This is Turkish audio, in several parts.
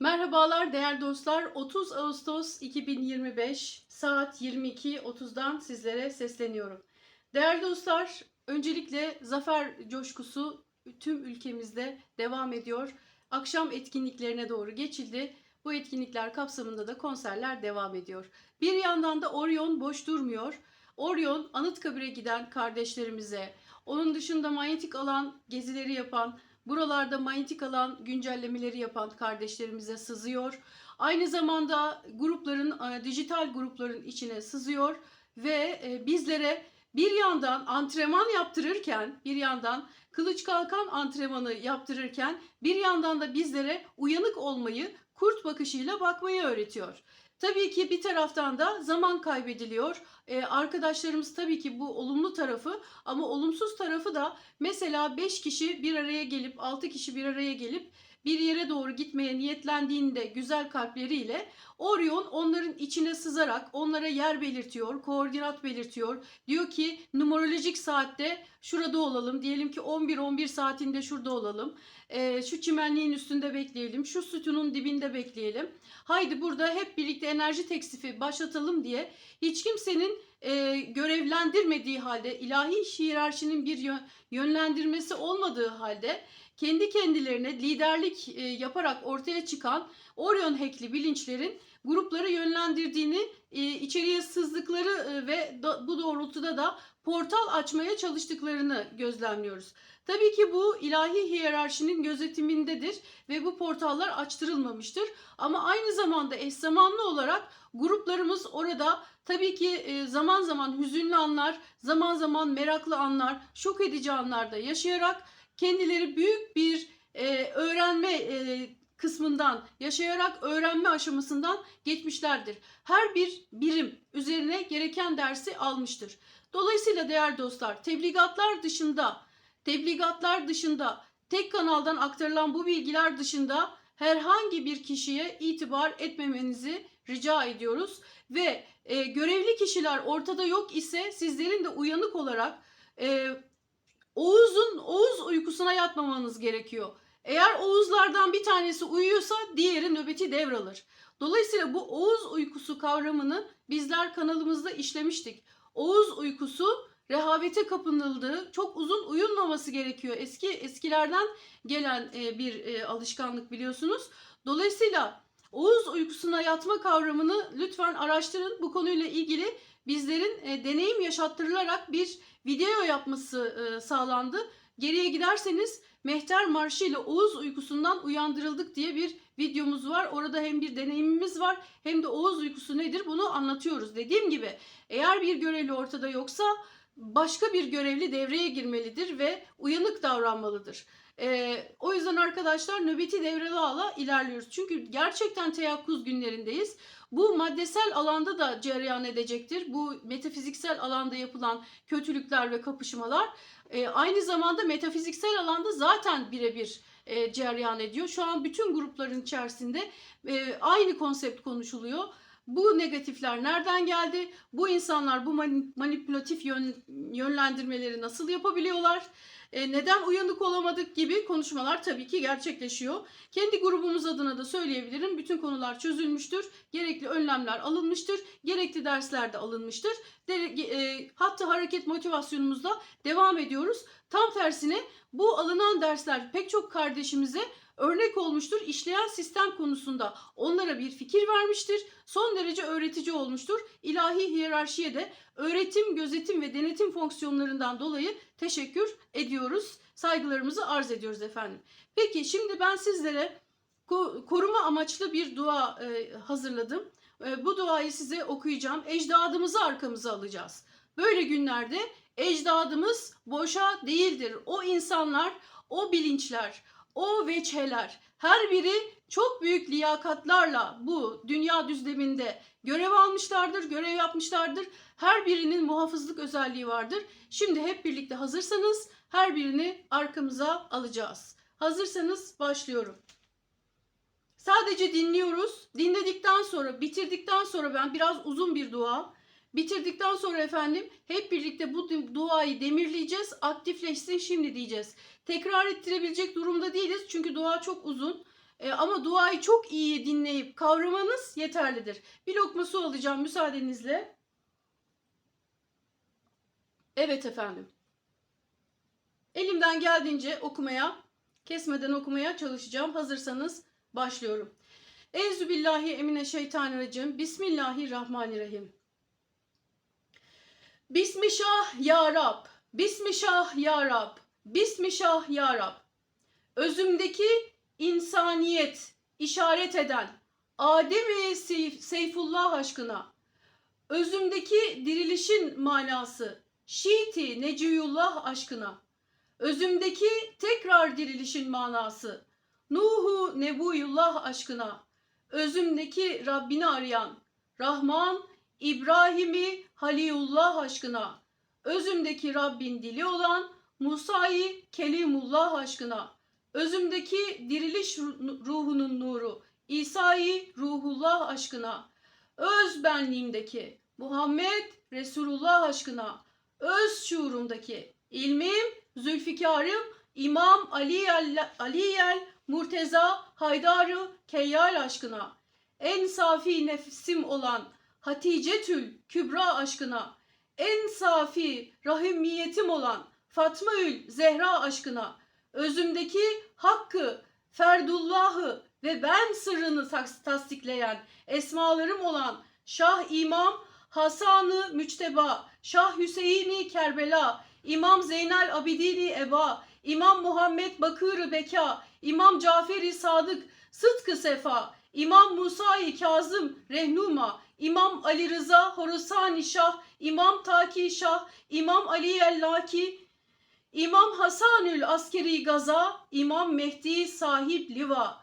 Merhabalar değerli dostlar. 30 Ağustos 2025 saat 22.30'dan sizlere sesleniyorum. Değerli dostlar, öncelikle zafer coşkusu tüm ülkemizde devam ediyor. Akşam etkinliklerine doğru geçildi. Bu etkinlikler kapsamında da konserler devam ediyor. Bir yandan da Orion boş durmuyor. Orion Anıtkabir'e giden kardeşlerimize, onun dışında manyetik alan gezileri yapan, Buralarda manyetik alan güncellemeleri yapan kardeşlerimize sızıyor. Aynı zamanda grupların, e, dijital grupların içine sızıyor ve e, bizlere bir yandan antrenman yaptırırken, bir yandan kılıç kalkan antrenmanı yaptırırken, bir yandan da bizlere uyanık olmayı, kurt bakışıyla bakmayı öğretiyor. Tabii ki bir taraftan da zaman kaybediliyor. Ee, arkadaşlarımız tabii ki bu olumlu tarafı ama olumsuz tarafı da mesela 5 kişi bir araya gelip 6 kişi bir araya gelip bir yere doğru gitmeye niyetlendiğinde güzel kalpleriyle Orion onların içine sızarak onlara yer belirtiyor, koordinat belirtiyor. Diyor ki numerolojik saatte şurada olalım. Diyelim ki 11-11 saatinde şurada olalım. Ee, şu çimenliğin üstünde bekleyelim. Şu sütunun dibinde bekleyelim. Haydi burada hep birlikte enerji teksifi başlatalım diye hiç kimsenin e, görevlendirmediği halde ilahi hiyerarşinin bir yön, yönlendirmesi olmadığı halde kendi kendilerine liderlik e, yaparak ortaya çıkan Orion hackli bilinçlerin grupları yönlendirdiğini, e, içeriye sızdıkları e, ve da, bu doğrultuda da portal açmaya çalıştıklarını gözlemliyoruz. Tabii ki bu ilahi hiyerarşinin gözetimindedir ve bu portallar açtırılmamıştır. Ama aynı zamanda eş zamanlı olarak gruplarımız orada tabii ki e, zaman zaman hüzünlü anlar, zaman zaman meraklı anlar, şok edici anlarda yaşayarak kendileri büyük bir e, öğrenme e, kısmından yaşayarak öğrenme aşamasından geçmişlerdir. Her bir birim üzerine gereken dersi almıştır. Dolayısıyla değerli dostlar tebligatlar dışında tebligatlar dışında tek kanaldan aktarılan bu bilgiler dışında herhangi bir kişiye itibar etmemenizi rica ediyoruz ve e, görevli kişiler ortada yok ise sizlerin de uyanık olarak e, Oğuz'un Oğuz uykusuna yatmamanız gerekiyor. Eğer Oğuzlardan bir tanesi uyuyorsa diğeri nöbeti devralır. Dolayısıyla bu Oğuz uykusu kavramını bizler kanalımızda işlemiştik. Oğuz uykusu rehavete kapınıldığı, çok uzun uyunmaması gerekiyor. Eski eskilerden gelen e, bir e, alışkanlık biliyorsunuz. Dolayısıyla Oğuz uykusuna yatma kavramını lütfen araştırın. Bu konuyla ilgili bizlerin e, deneyim yaşattırılarak bir video yapması e, sağlandı. Geriye giderseniz Mehter Marşı ile Oğuz uykusundan uyandırıldık diye bir videomuz var. Orada hem bir deneyimimiz var hem de Oğuz uykusu nedir bunu anlatıyoruz. Dediğim gibi eğer bir görevli ortada yoksa başka bir görevli devreye girmelidir ve uyanık davranmalıdır. Ee, o yüzden arkadaşlar nöbeti devreli ala ilerliyoruz. Çünkü gerçekten teyakkuz günlerindeyiz. Bu maddesel alanda da cereyan edecektir. Bu metafiziksel alanda yapılan kötülükler ve kapışmalar e, aynı zamanda metafiziksel alanda zaten birebir e, cereyan ediyor. Şu an bütün grupların içerisinde e, aynı konsept konuşuluyor. Bu negatifler nereden geldi? Bu insanlar bu manipülatif yön, yönlendirmeleri nasıl yapabiliyorlar? E, neden uyanık olamadık gibi konuşmalar tabii ki gerçekleşiyor. Kendi grubumuz adına da söyleyebilirim. Bütün konular çözülmüştür. Gerekli önlemler alınmıştır. Gerekli dersler de alınmıştır. De, e, hatta hareket motivasyonumuzda devam ediyoruz. Tam tersine bu alınan dersler pek çok kardeşimize örnek olmuştur. İşleyen sistem konusunda onlara bir fikir vermiştir. Son derece öğretici olmuştur. İlahi hiyerarşiye de öğretim, gözetim ve denetim fonksiyonlarından dolayı teşekkür ediyoruz. Saygılarımızı arz ediyoruz efendim. Peki şimdi ben sizlere koruma amaçlı bir dua e, hazırladım. E, bu duayı size okuyacağım. Ecdadımızı arkamıza alacağız. Böyle günlerde ecdadımız boşa değildir. O insanlar, o bilinçler, o veçheler her biri çok büyük liyakatlarla bu dünya düzleminde görev almışlardır, görev yapmışlardır. Her birinin muhafızlık özelliği vardır. Şimdi hep birlikte hazırsanız her birini arkamıza alacağız. Hazırsanız başlıyorum. Sadece dinliyoruz. Dinledikten sonra, bitirdikten sonra ben biraz uzun bir dua. Bitirdikten sonra efendim hep birlikte bu duayı demirleyeceğiz. Aktifleşsin şimdi diyeceğiz. Tekrar ettirebilecek durumda değiliz çünkü dua çok uzun. E, ama duayı çok iyi dinleyip kavramanız yeterlidir. Bir lokma su alacağım müsaadenizle. Evet efendim. Elimden geldiğince okumaya, kesmeden okumaya çalışacağım. Hazırsanız başlıyorum. Eûzü billahi emine şeytanirracim. Bismillahirrahmanirrahim. Bismillah ya Rab. Bismillah ya Rab. Bismillah ya Rab. Özümdeki insaniyet işaret eden Adem-i Seyf- Seyfullah aşkına, özümdeki dirilişin manası Şiiti Neciyullah aşkına, özümdeki tekrar dirilişin manası Nuhu Nebuyullah aşkına, özümdeki Rabbini arayan Rahman İbrahim'i Halilullah aşkına, özümdeki Rabbin dili olan Musa'yı Kelimullah aşkına, özümdeki diriliş ru- ruhunun nuru İsa'yı Ruhullah aşkına, öz benliğimdeki Muhammed Resulullah aşkına, öz şuurumdaki ilmim, Zülfikarım, İmam Ali el, Aliyel Murteza Haydarı Keyyal aşkına, en safi nefsim olan Haticetül Kübra aşkına, en safi rahimiyetim olan Fatmaül Zehra aşkına, özümdeki hakkı, ferdullahı ve ben sırrını tas- tasdikleyen esmalarım olan Şah İmam Hasan-ı Müçteba, Şah Hüseyin'i Kerbela, İmam Zeynel Abidini Eba, İmam Muhammed Bakır-ı Beka, İmam Caferi Sadık Sıtkı Sefa, İmam Musa-i Kazım Rehnuma, İmam Ali Rıza Horusani Şah, İmam Taki Şah, İmam Ali Ellaki, İmam Hasanül Askeri Gaza, İmam Mehdi Sahip Liva,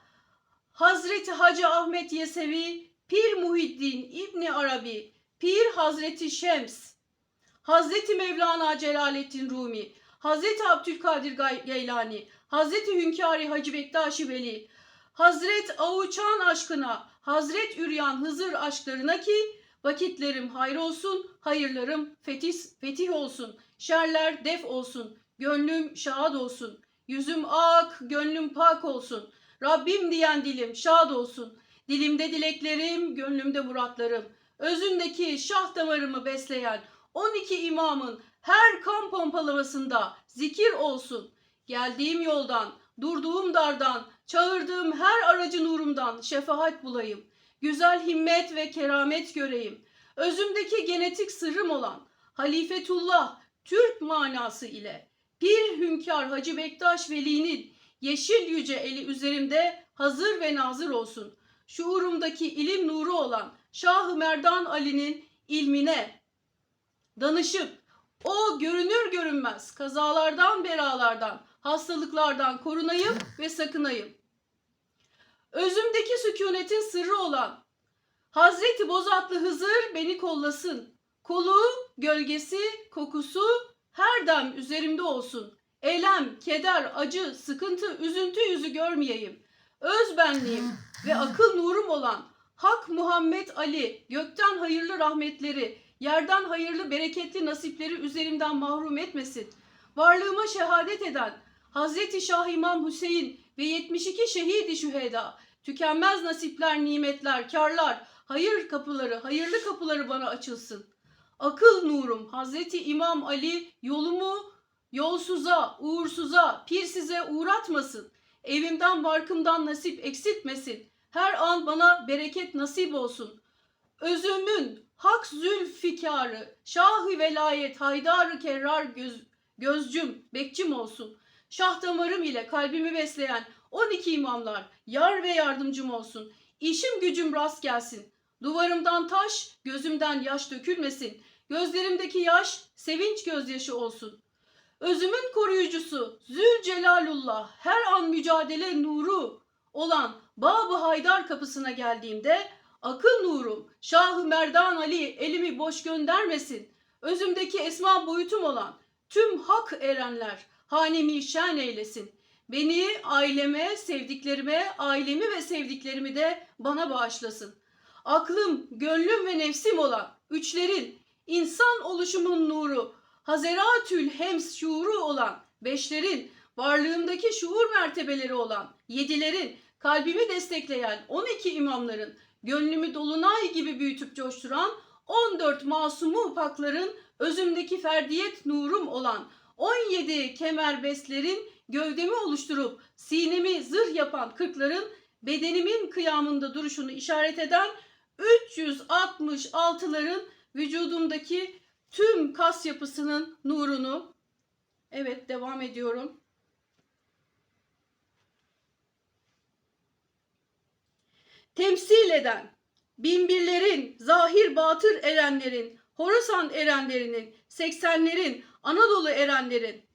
Hazreti Hacı Ahmet Yesevi, Pir Muhiddin İbni Arabi, Pir Hazreti Şems, Hazreti Mevlana Celaleddin Rumi, Hazreti Abdülkadir Geylani, Hazreti Hünkari Hacı Bektaşi Veli, Hazret Avuçan aşkına, Hazret Üryan Hızır aşklarına ki vakitlerim hayır olsun, hayırlarım fetih, fetih olsun, şerler def olsun, gönlüm şad olsun, yüzüm ak, gönlüm pak olsun, Rabbim diyen dilim şad olsun, dilimde dileklerim, gönlümde muratlarım, özündeki şah damarımı besleyen 12 imamın her kan pompalamasında zikir olsun. Geldiğim yoldan, durduğum dardan, çağırdığım her aracı nurumdan şefaat bulayım. Güzel himmet ve keramet göreyim. Özümdeki genetik sırrım olan Halifetullah Türk manası ile Pir Hünkar Hacı Bektaş Veli'nin yeşil yüce eli üzerimde hazır ve nazır olsun. Şuurumdaki ilim nuru olan Şah-ı Merdan Ali'nin ilmine danışıp o görünür görünmez kazalardan belalardan hastalıklardan korunayım ve sakınayım. Özümdeki sükunetin sırrı olan Hazreti Bozatlı Hızır beni kollasın. Kolu, gölgesi, kokusu her dem üzerimde olsun. Elem, keder, acı, sıkıntı, üzüntü yüzü görmeyeyim. Öz benliğim ve akıl nurum olan Hak Muhammed Ali gökten hayırlı rahmetleri, yerden hayırlı bereketli nasipleri üzerimden mahrum etmesin. Varlığıma şehadet eden Hazreti Şah İmam Hüseyin ve 72 şehidi şüheda, tükenmez nasipler, nimetler, karlar, hayır kapıları, hayırlı kapıları bana açılsın. Akıl nurum Hazreti İmam Ali yolumu yolsuza, uğursuza, pirsize uğratmasın. Evimden barkımdan nasip eksiltmesin. Her an bana bereket nasip olsun. Özümün hak zülfikarı, şahı velayet, haydarı kerrar göz, gözcüm, bekçim olsun. Şah damarım ile kalbimi besleyen 12 imamlar yar ve yardımcım olsun. İşim gücüm rast gelsin. Duvarımdan taş, gözümden yaş dökülmesin. Gözlerimdeki yaş sevinç gözyaşı olsun. Özümün koruyucusu Zülcelalullah her an mücadele nuru olan Bab-ı Haydar kapısına geldiğimde akıl nurum Şah-ı Merdan Ali elimi boş göndermesin. Özümdeki esma boyutum olan tüm hak erenler hanemi şen eylesin. Beni aileme, sevdiklerime, ailemi ve sevdiklerimi de bana bağışlasın. Aklım, gönlüm ve nefsim olan üçlerin, insan oluşumun nuru, Hazeratül Hems şuuru olan beşlerin, varlığımdaki şuur mertebeleri olan yedilerin, kalbimi destekleyen 12 imamların, gönlümü dolunay gibi büyütüp coşturan 14 masumu pakların, özümdeki ferdiyet nurum olan 17 kemer beslerin, gövdemi oluşturup sinemi zırh yapan kırkların, bedenimin kıyamında duruşunu işaret eden 366'ların vücudumdaki tüm kas yapısının nurunu evet devam ediyorum. Temsil eden binbirlerin, zahir batır erenlerin, Horasan erenlerinin, seksenlerin, Anadolu erenlerin,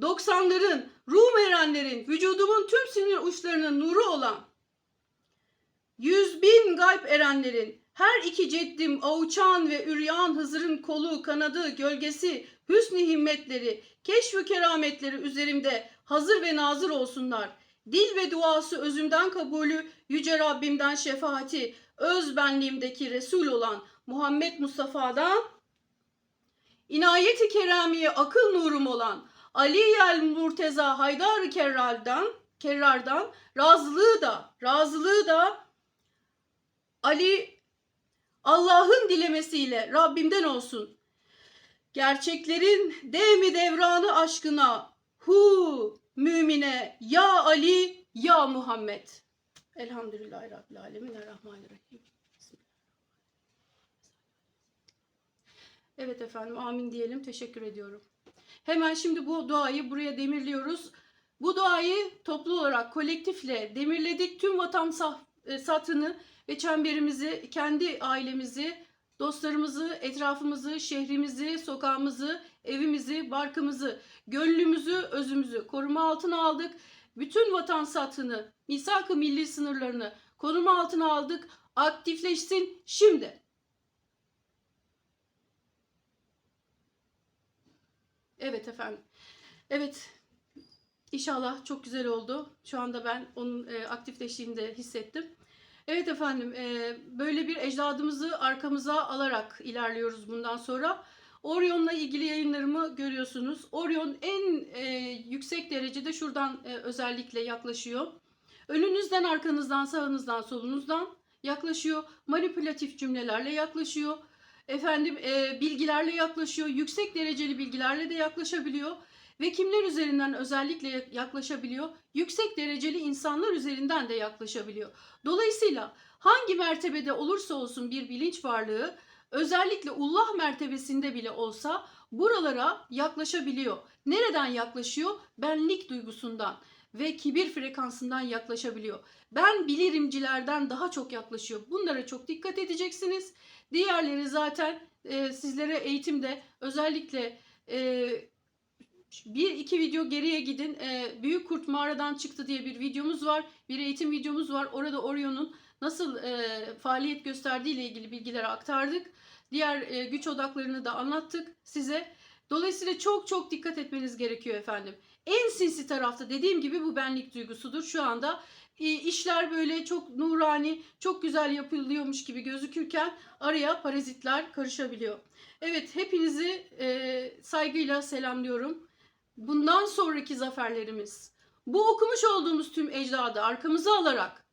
doksanların, Rum erenlerin, vücudumun tüm sinir uçlarının nuru olan, yüz bin gayb erenlerin, her iki ceddim avuçan ve üryan Hızır'ın kolu, kanadı, gölgesi, hüsnü himmetleri, keşf kerametleri üzerimde hazır ve nazır olsunlar. Dil ve duası özümden kabulü, yüce Rabbimden şefaati, öz benliğimdeki Resul olan Muhammed Mustafa'dan, inayeti keramiye akıl nurum olan Ali el Murteza Haydar Kerrar'dan, Kerrar'dan razılığı da, razılığı da Ali Allah'ın dilemesiyle Rabbimden olsun. Gerçeklerin devmi devranı aşkına hu mümine ya Ali ya Muhammed. Elhamdülillahi Rabbil Alemin Errahmanirrahim. Evet efendim amin diyelim teşekkür ediyorum. Hemen şimdi bu duayı buraya demirliyoruz. Bu duayı toplu olarak kolektifle demirledik. Tüm vatan e, satını ve çemberimizi, kendi ailemizi, dostlarımızı, etrafımızı, şehrimizi, sokağımızı, evimizi, barkımızı, gönlümüzü, özümüzü koruma altına aldık. Bütün vatan satını, misak-ı milli sınırlarını koruma altına aldık. Aktifleşsin şimdi. Evet efendim. Evet. İnşallah çok güzel oldu. Şu anda ben onun e, aktifleştiğini de hissettim. Evet efendim, e, böyle bir ecdadımızı arkamıza alarak ilerliyoruz bundan sonra. Orion'la ilgili yayınlarımı görüyorsunuz. Orion en e, yüksek derecede şuradan e, özellikle yaklaşıyor. Önünüzden, arkanızdan, sağınızdan, solunuzdan yaklaşıyor. Manipülatif cümlelerle yaklaşıyor. Efendim e, bilgilerle yaklaşıyor. Yüksek dereceli bilgilerle de yaklaşabiliyor. Ve kimler üzerinden özellikle yaklaşabiliyor? Yüksek dereceli insanlar üzerinden de yaklaşabiliyor. Dolayısıyla hangi mertebede olursa olsun bir bilinç varlığı özellikle ullah mertebesinde bile olsa buralara yaklaşabiliyor. Nereden yaklaşıyor? Benlik duygusundan ve kibir frekansından yaklaşabiliyor. Ben bilirimcilerden daha çok yaklaşıyor. Bunlara çok dikkat edeceksiniz. Diğerleri zaten e, sizlere eğitimde özellikle e, bir iki video geriye gidin. E, Büyük Kurt Mağaradan çıktı diye bir videomuz var. Bir eğitim videomuz var. Orada Orion'un nasıl e, faaliyet gösterdiği ile ilgili bilgileri aktardık. Diğer e, güç odaklarını da anlattık size. Dolayısıyla çok çok dikkat etmeniz gerekiyor efendim. En sinsi tarafta dediğim gibi bu benlik duygusudur. Şu anda e, işler böyle çok nurani, çok güzel yapılıyormuş gibi gözükürken araya parazitler karışabiliyor. Evet hepinizi e, saygıyla selamlıyorum. Bundan sonraki zaferlerimiz, bu okumuş olduğumuz tüm ecdadı arkamıza alarak,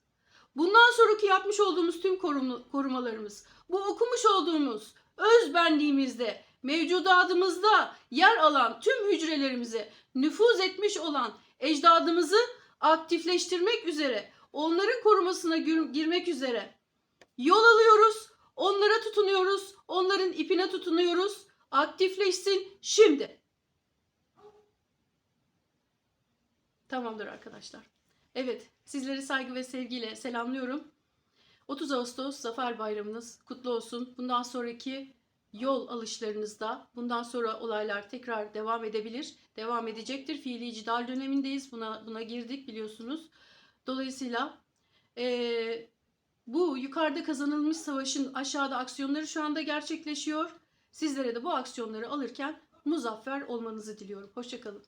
bundan sonraki yapmış olduğumuz tüm korum- korumalarımız, bu okumuş olduğumuz öz benliğimizde, mevcudatımızda yer alan tüm hücrelerimize nüfuz etmiş olan ecdadımızı aktifleştirmek üzere, onların korumasına gir- girmek üzere yol alıyoruz, onlara tutunuyoruz, onların ipine tutunuyoruz. Aktifleşsin şimdi. Tamamdır arkadaşlar. Evet, sizleri saygı ve sevgiyle selamlıyorum. 30 Ağustos Zafer Bayramınız kutlu olsun. Bundan sonraki yol alışlarınızda bundan sonra olaylar tekrar devam edebilir. Devam edecektir. Fiili icdal dönemindeyiz. Buna buna girdik biliyorsunuz. Dolayısıyla eee, bu yukarıda kazanılmış savaşın aşağıda aksiyonları şu anda gerçekleşiyor. Sizlere de bu aksiyonları alırken muzaffer olmanızı diliyorum. Hoşçakalın.